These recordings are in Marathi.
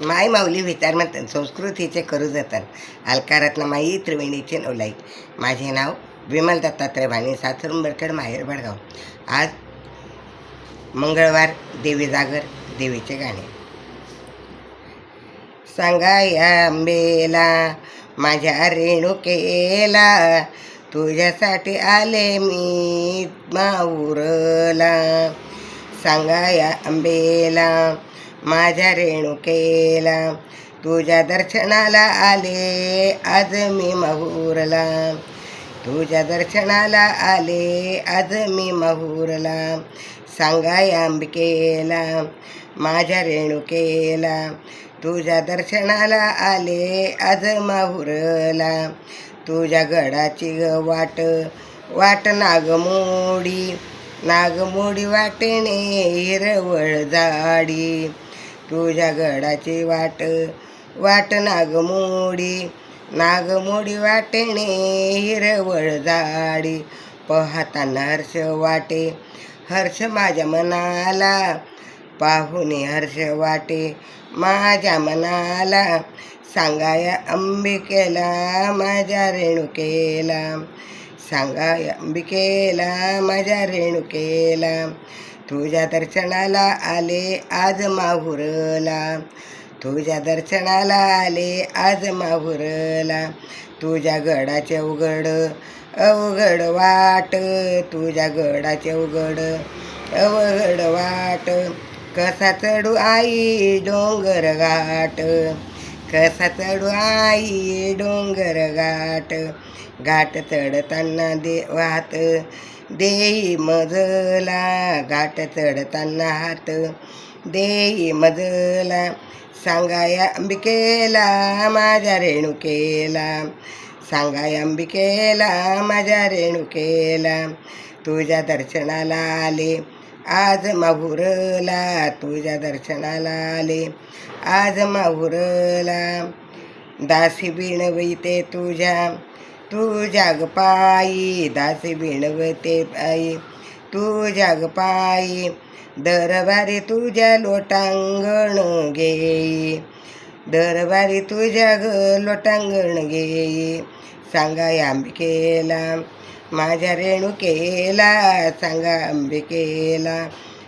माय माऊली विचार म्हणतात संस्कृतीचे करू जतन. अलकारातनं माई त्रिवेणीचे नवलाई. माझे नाव विमल दत्तात्रय भाणे सासरुंबरखेड माहेर बडगाव आज मंगळवार देवी जागर देवीचे गाणे. सांगा या आंबेला माझ्या रेणुकेला तुझ्यासाठी आले मी माऊरला. सांगा या आंबेला माझ्या रेणुकेला तुझ्या दर्शनाला आले. आज मी माहूरला. तुझ्या दर्शनाला आले. आज मी माहूरला. सांगा अंबिकेला माझ्या रेणुकेला तुझ्या दर्शनाला आले. आज माहुरला. तुझ्या गडाची ग वाट वाट नागमोडी नागमोडी वाटेने हिरवळ जाडी तुझ्या गडाची वाट वाट नागमोडी. नागमोडी वाटेने हिरवळ जाडी. पाहताना हर्ष वाटे हर्ष माझ्या मनाला. पाहुणे हर्ष वाटे माझ्या मनाला. सांगाया अंबिकेला माझ्या रेणुकेला. सांगाया अंबिकेला माझ्या रेणुकेला. तुझ्या दर्शनाला आले आज माहुरला. तुझ्या दर्शनाला आले आज माहुरला. तुझ्या गडाचे उघड अवघड वाट. तुझ्या गडाचे उघड अवघड वाट. कसा चढू आई डोंगर घाट. कसा चढू आई डोंगर घाट घाट चढताना दे वाहत देई मजला घाट चढताना हात देई मजला सांगाया अंबिकेला माझ्या रेणुकेला सांगाया अंबिकेला माझ्या रेणुकेला तुझ्या दर्शनाला आले आज माहुरला तुझ्या दर्शनाला आले. आज माहुरला दासी बिणविते तुझ्या. तू जाग पायी दासी बिणवते पायी तू जाग पायी दरबारी तुझ्या लोटांगण घेई. दरबारी तुझ्या ग लोटांगण घेई. सांगा अंबिकेला माझ्या रेणुकेला सांगा अंबिकेला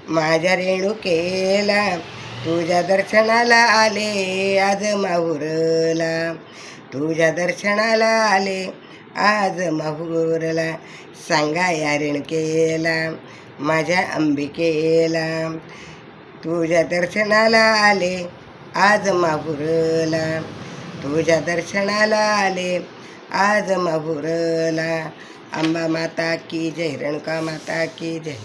माझ्या रेणुकेला तुझ्या दर्शनाला आले आज माहुरला. तुझ्या दर्शनाला आले आज माहुरला. सांगा या रेणुकेला माझ्या अंबिकेला तुझ्या दर्शनाला आले आज माहुरला तुझ्या दर्शनाला आले. आज माहुरला अंबा माता की जय रणका माता की जय.